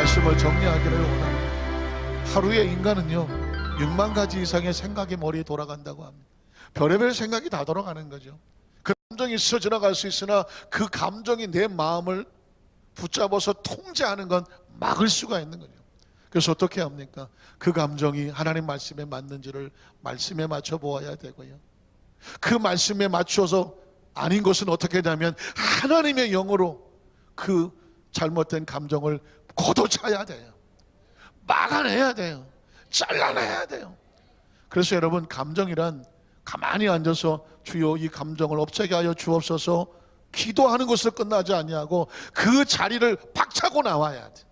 말씀을 정리하기를 원합니다. 하루에 인간은요 6만 가지 이상의 생각이 머리에 돌아간다고 합니다. 별의별 생각이 다 돌아가는 거죠. 그 감정이 스쳐 지나갈 수 있으나 그 감정이 내 마음을 붙잡아서 통제하는 건 막을 수가 있는 거죠. 그래서 어떻게 합니까? 그 감정이 하나님 말씀에 맞는지를 말씀에 맞춰 보아야 되고요. 그 말씀에 맞춰서 아닌 것은 어떻게 되냐면 하나님의 영으로 그 잘못된 감정을 걷어차야 돼요. 막아내야 돼요. 잘라내야 돼요. 그래서 여러분 감정이란 가만히 앉아서 주여 이 감정을 없애게 하여 주옵소서 기도하는 것을 끝나지 아니하고 그 자리를 박차고 나와야 돼.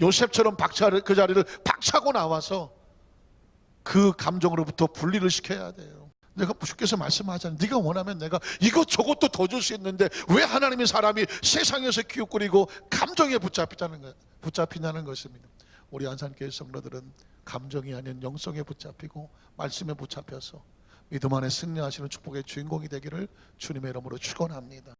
요셉처럼 박차를 그 자리를 박차고 나와서 그 감정으로부터 분리를 시켜야 돼요. 내가 주께서 말씀하잖아요. 네가 원하면 내가 이것 저것도 더 줄 수 있는데 왜 하나님의 사람이 세상에서 기웃거리고 감정에 붙잡히자는 거 붙잡히냐는 것입니다. 우리 안산교회 성도들은 감정이 아닌 영성에 붙잡히고 말씀에 붙잡혀서 믿음 안에 승리하시는 축복의 주인공이 되기를 주님의 이름으로 축원합니다.